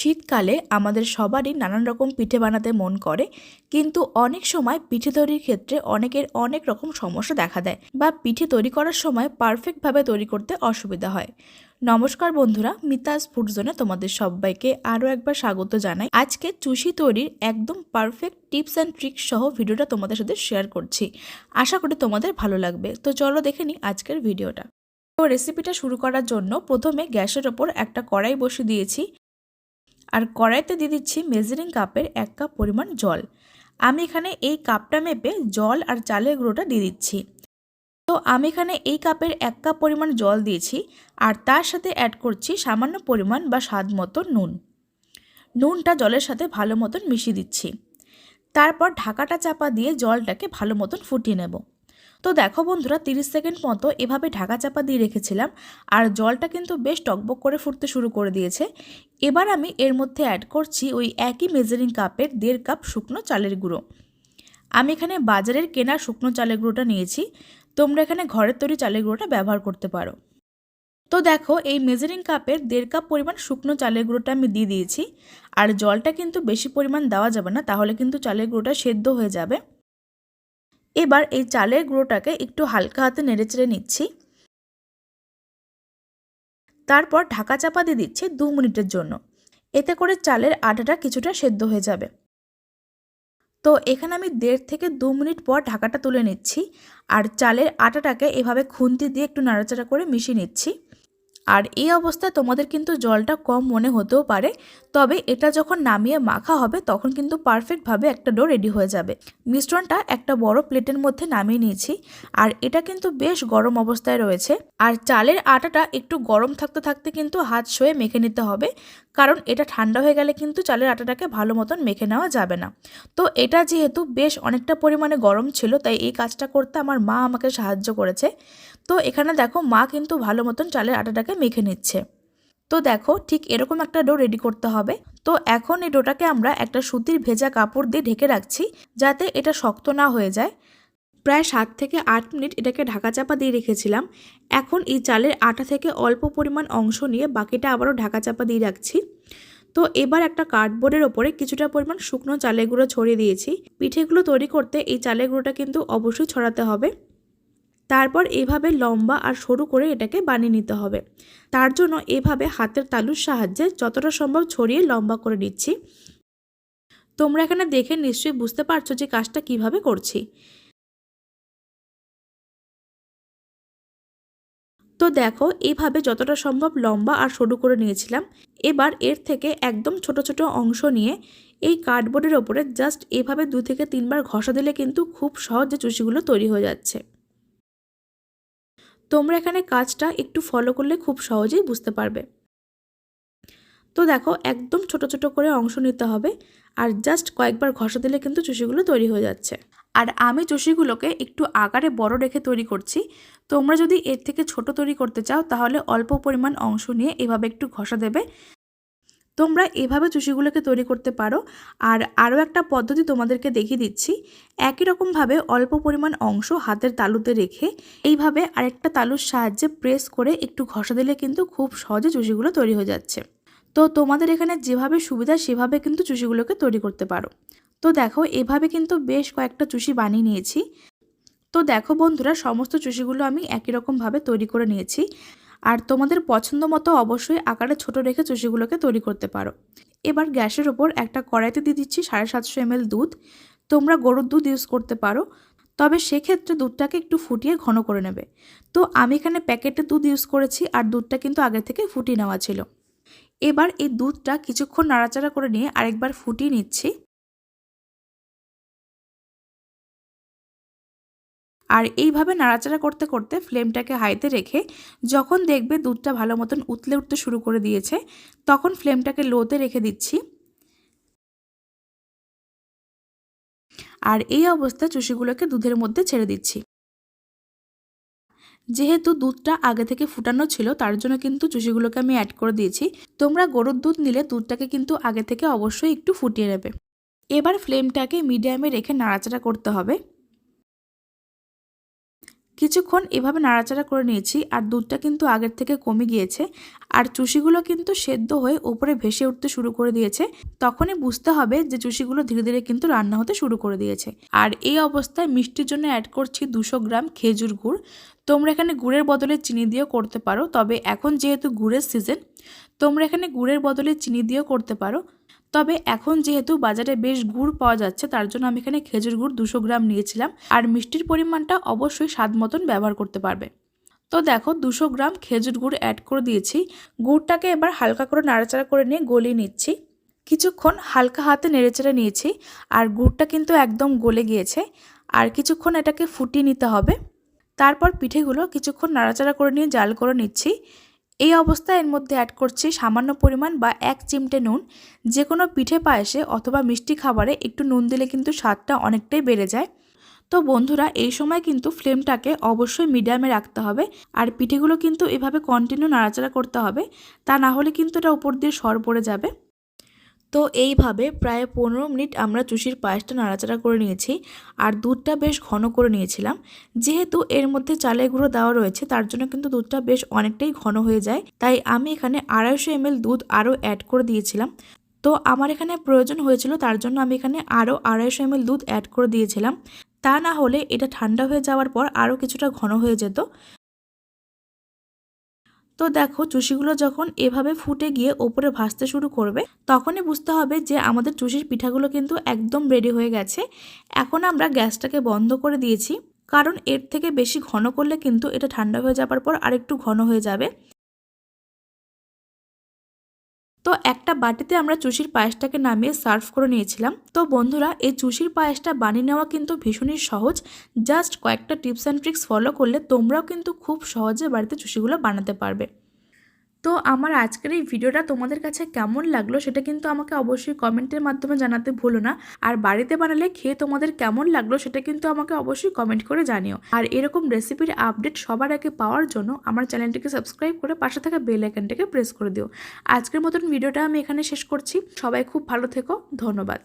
শীতকালে আমাদের সবারই নানান রকম পিঠে বানাতে মন করে, কিন্তু অনেক সময় পিঠে তৈরির ক্ষেত্রে অনেকের অনেক রকম সমস্যা দেখা দেয় বা পিঠে তৈরি করার সময় পারফেক্টভাবে তৈরি করতে অসুবিধা হয়। নমস্কার বন্ধুরা, মিতাস ফুড জোনে তোমাদের সবাইকে আরও একবার স্বাগত জানাই। আজকে চুষি তৈরির একদম পারফেক্ট টিপস অ্যান্ড ট্রিক্স সহ ভিডিওটা তোমাদের সাথে শেয়ার করছি। আশা করি তোমাদের ভালো লাগবে। তো চলো দেখে নিই আজকের ভিডিওটা। তো রেসিপিটা শুরু করার জন্য প্রথমে গ্যাসের ওপর একটা কড়াই বসে দিয়েছি। আর কড়াইতে দিয়ে দিচ্ছি মেজারিং কাপের এক কাপ পরিমাণ জল। আমি এখানে এই কাপটা মেপে জল আর চালের গুঁড়োটা দিয়ে দিচ্ছি। তো আমি এখানে এই কাপের এক কাপ পরিমাণ জল দিয়েছি আর তার সাথে অ্যাড করছি সামান্য পরিমাণ বা স্বাদ মতো নুন। নুনটা জলের সাথে ভালো মতন মিশিয়ে দিচ্ছি। তারপর ঢাকাটা চাপা দিয়ে জলটাকে ভালো মতন ফুটিয়ে নেব। তো দেখো বন্ধুরা 30 সেকেন্ড মতো এভাবে ঢাকা চাপা দিয়ে রেখেছিলাম আর জলটা কিন্তু বেশ টকবক করে ফুটতে শুরু করে দিয়েছে। এবার আমি এর মধ্যে অ্যাড করছি ওই একই মেজারিং কাপের দেড় কাপ শুকনো চালের গুঁড়ো। আমি এখানে বাজারের কেনা শুকনো চালের গুঁড়োটা নিয়েছি। তোমরা এখানে ঘরের তৈরি চালের গুঁড়োটা ব্যবহার করতে পারো। তো দেখো, এই মেজারিং কাপের দেড় কাপ পরিমাণ শুকনো চালের গুঁড়োটা আমি দিয়ে দিয়েছি। আর জলটা কিন্তু বেশি পরিমাণ দেওয়া যাবে না, তাহলে কিন্তু চালের গুঁড়োটা সেদ্ধ হয়ে যাবে। এবার এই চালের গুঁড়োটাকে একটু হালকা হাতে নেড়েচেড়ে নিচ্ছি। তারপর ঢাকা চাপা দিয়ে দিচ্ছি দু মিনিটের জন্য। এতে করে চালের আটাটা কিছুটা সেদ্ধ হয়ে যাবে। তো এখানে আমি দেড় থেকে দু মিনিট পর ঢাকাটা তুলে নিচ্ছি। আর চালের আটাটাকে এভাবে খুন্তি দিয়ে একটু নাড়াচাড়া করে মিশিয়ে নিচ্ছি। আর এই অবস্থায় তোমাদের কিন্তু জলটা কম মনে হতেও পারে, তবে এটা যখন নামিয়ে মাখা হবে তখন কিন্তু পারফেক্টভাবে একটা ডো রেডি হয়ে যাবে। মিশ্রণটা একটা বড় প্লেটের মধ্যে নামিয়ে নিয়েছি, আর এটা কিন্তু বেশ গরম অবস্থায় রয়েছে। আর চালের আটাটা একটু গরম থাকতে থাকতে কিন্তু হাত শোয়ে মেখে নিতে হবে কারণ এটা ঠান্ডা হয়ে গেলে কিন্তু চালের আটাটাকে ভালো মতন মেখে নেওয়া যাবে না। তো এটা যেহেতু বেশ অনেকটা পরিমাণে গরম ছিল, তাই এই কাজটা করতে আমার মা আমাকে সাহায্য করেছে। তো এখানে দেখো মা কিন্তু ভালো মতন চালের আটাটাকে মেখে নিচ্ছে। তো দেখো ঠিক এরকম একটা ডো রেডি করতে হবে। তো এখন এই ডোটাকে আমরা একটা সুতির ভেজা কাপড় দিয়ে ঢেকে রাখছি যাতে এটা শক্ত না হয়ে যায়। প্রায় সাত থেকে আট মিনিট এটাকে ঢাকা চাপা দিয়ে রেখেছিলাম। এখন এই চালের আটা থেকে অল্প পরিমাণ অংশ নিয়ে বাকিটা আবারও ঢাকা চাপা দিয়ে রাখছি। তো এবার একটা কার্ডবোর্ডের ওপরে কিছুটা পরিমাণ শুকনো চালের গুঁড়ো ছড়িয়ে দিয়েছি। পিঠেগুলো তৈরি করতে এই চালের গুঁড়োটা কিন্তু অবশ্যই ছড়াতে হবে। তারপর এভাবে লম্বা আর সরু করে এটাকে বানিয়ে নিতে হবে। তার জন্য এভাবে হাতের তালুর সাহায্যে যতটা সম্ভব ছড়িয়ে লম্বা করে নিচ্ছি। তোমরা এখানে দেখে নিশ্চয়ই বুঝতে পারছ যে কাজটা কীভাবে করছি। তো দেখো এইভাবে যতটা সম্ভব লম্বা আর সরু করে নিয়েছিলাম। এবার এর থেকে একদম ছোট ছোট অংশ নিয়ে এই কার্ডবোর্ডের ওপরে জাস্ট এভাবে দু থেকে তিনবার ঘষা দিলে কিন্তু খুব সহজে চুষিগুলো তৈরি হয়ে যাচ্ছে। তোমরা এখানে কাজটা একটু ফলো করলে খুব সহজেই বুঝতে পারবে। তো দেখো, একদম ছোট ছোট করে অংশ নিতে হবে আর জাস্ট কয়েকবার ঘষা দিলে কিন্তু চুষিগুলো তৈরি হয়ে যাচ্ছে। আর আমি চুষিগুলোকে একটু আকারে বড় রেখে তৈরি করছি। তোমরা যদি এর থেকে ছোট তৈরি করতে চাও, তাহলে অল্প পরিমাণ অংশ নিয়ে এভাবে একটু ঘষা দেবে। তোমরা এভাবে চুষিগুলোকে তৈরি করতে পারো। আর আরও একটা পদ্ধতি তোমাদেরকে দেখিয়ে দিচ্ছি। একই রকমভাবে অল্প পরিমাণ অংশ হাতের তালুতে রেখে এইভাবে আরেকটা তালুর সাহায্যে প্রেস করে একটু ঘষা দিলে কিন্তু খুব সহজে চুষিগুলো তৈরি হয়ে যাচ্ছে। তো তোমাদের এখানে যেভাবে সুবিধা, সেভাবে কিন্তু চুষিগুলোকে তৈরি করতে পারো। তো দেখো, এভাবে কিন্তু বেশ কয়েকটা চুষি বানিয়ে নিয়েছি। তো দেখো বন্ধুরা, সমস্ত চুষিগুলো আমি একই রকমভাবে তৈরি করে নিয়েছি। আর তোমাদের পছন্দ মতো অবশ্যই আকারে ছোট রেখে চুষিগুলোকে তৈরি করতে পারো। এবার গ্যাসের ওপর একটা কড়াইতে দিয়ে দিচ্ছি সাড়ে সাতশো এমএল দুধ। তোমরা গরুর দুধ ইউজ করতে পারো, তবে সেক্ষেত্রে দুধটাকে একটু ফুটিয়ে ঘন করে নেবে। তো আমি এখানে প্যাকেটে দুধ ইউজ করেছি, আর দুধটা কিন্তু আগে থেকে ফুটিয়ে নেওয়া ছিল। এবার এই দুধটা কিছুক্ষণ নাড়াচাড়া করে নিয়ে আরেকবার ফুটিয়ে নিচ্ছি। আর এইভাবে নাড়াচাড়া করতে করতে ফ্লেমটাকে হাইতে রেখে যখন দেখবে দুধটা ভালো মতন উতলে উঠতে শুরু করে দিয়েছে, তখন ফ্লেমটাকে লোতে রেখে দিচ্ছি। আর এই অবস্থায় চুষিগুলোকে দুধের মধ্যে ছেড়ে দিচ্ছি। যেহেতু দুধটা আগে থেকে ফুটানো ছিল, তার জন্য কিন্তু চুষিগুলোকে আমি অ্যাড করে দিয়েছি। তোমরা গরুর দুধ নিলে দুধটাকে কিন্তু আগে থেকে অবশ্যই একটু ফুটিয়ে নেবে। এবার ফ্লেমটাকে মিডিয়ামে রেখে নাড়াচাড়া করতে হবে। কিছুক্ষণ এভাবে নাড়াচাড়া করে নিয়েছি আর দুধটা কিন্তু আগের থেকে কমে গিয়েছে আর চুষিগুলো কিন্তু সেদ্ধ হয়ে ওপরে ভেসে উঠতে শুরু করে দিয়েছে। তখনই বুঝতে হবে যে চুষিগুলো ধীরে ধীরে কিন্তু রান্না হতে শুরু করে দিয়েছে। আর এই অবস্থায় মিষ্টির জন্য অ্যাড করছি দুশো গ্রাম খেজুর গুড়। তোমরা এখানে গুড়ের বদলে চিনি দিয়েও করতে পারো, তবে এখন যেহেতু গুড়ের সিজন তোমরা এখানে গুড়ের বদলে চিনি দিয়েও করতে পারো। তবে এখন যেহেতু বাজারে বেশ গুড় পাওয়া যাচ্ছে, তার জন্য আমি এখানে খেজুর গুড় দুশো গ্রাম নিয়েছিলাম। আর মিষ্টির পরিমাণটা অবশ্যই স্বাদ মতন ব্যবহার করতে পারবে। তো দেখো, দুশো গ্রাম খেজুর গুড় অ্যাড করে দিয়েছি। গুড়টাকে এবার হালকা করে নাড়াচাড়া করে নিয়ে গলিয়ে নিচ্ছি। কিছুক্ষণ হালকা হাতে নেড়েচেড়ে নিয়েছি। আর গুড়টা কিন্তু একদম গলে গিয়েছে। আর কিছুক্ষণ এটাকে ফুটিয়ে নিতে হবে। তারপর পিঠেগুলো কিছুক্ষণ নাড়াচাড়া করে নিয়ে জাল করে নিচ্ছি। এই অবস্থায় এর মধ্যে অ্যাড করছি সামান্য পরিমাণ বা এক চিমটে নুন যে কোনো পিঠে পায়েসে অথবা মিষ্টি খাবারে একটু নুন দিলে কিন্তু স্বাদটা অনেকটাই বেড়ে যায়। তো বন্ধুরা, এই সময় কিন্তু ফ্লেমটাকে অবশ্যই মিডিয়ামে রাখতে হবে আর পিঠেগুলো কিন্তু এভাবে কন্টিনিউ নাড়াচাড়া করতে হবে, তা না হলে কিন্তু এটা উপর দিয়ে সর পড়ে যাবে। তো এইভাবে প্রায় পনেরো মিনিট আমরা চুষির পায়েসটা নাড়াচাড়া করে নিয়েছি আর দুধটা বেশ ঘন করে নিয়েছিলাম। যেহেতু এর মধ্যে চালের গুঁড়ো দেওয়া রয়েছে, তার জন্য কিন্তু দুধটা বেশ অনেকটাই ঘন হয়ে যায়। তাই আমি এখানে আড়াইশো এমএল দুধ আরও অ্যাড করে দিয়েছিলাম। তো আমার এখানে প্রয়োজন হয়েছিল, তার জন্য আমি এখানে আরও আড়াইশো এমএল দুধ অ্যাড করে দিয়েছিলাম। তা না হলে এটা ঠান্ডা হয়ে যাওয়ার পর আরও কিছুটা ঘন হয়ে যেত। তো দেখো চুষিগুলো যখন এভাবে ফুটে গিয়ে ওপরে ভাসতে শুরু করবে, তখনই বুঝতে হবে যে আমাদের চুষির পিঠাগুলো কিন্তু একদম রেডি হয়ে গেছে। এখন আমরা গ্যাসটাকে বন্ধ করে দিয়েছি, কারণ এর থেকে বেশি ঘন করলে কিন্তু এটা ঠান্ডা হয়ে যাবার পর আরেকটু ঘন হয়ে যাবে। তো একটা বাটিতে আমরা চুষির পায়েসটাকে নামিয়ে সার্ভ করে নিয়েছিলাম। তো বন্ধুরা, এই চুষির পায়েসটা বানিয়ে নেওয়া কিন্তু ভীষণই সহজ। জাস্ট কয়েকটা টিপস অ্যান্ড ট্রিক্স ফলো করলে তোমরাও কিন্তু খুব সহজে বাড়িতে চুষিগুলো বানাতে পারবে। তো আমার আজকের এই ভিডিওটা তোমাদের কাছে কেমন লাগল সেটা কিন্তু আমাকে অবশ্যই কমেন্টের মাধ্যমে জানাতে ভুলো না। আর বাড়িতে বানালে খেয়ে তোমাদের কেমন লাগল সেটা কিন্তু আমাকে অবশ্যই কমেন্ট করে জানিও। আর এরকম রেসিপির আপডেট সবার আগে পাওয়ার জন্য আমার চ্যানেলটিকে সাবস্ক্রাইব করে পাশে থাকা বেল আইকনটাকে প্রেস করে দিও। আজকের মতন ভিডিওটা আমি এখানে শেষ করছি। সবাই খুব ভালো থেকো। ধন্যবাদ।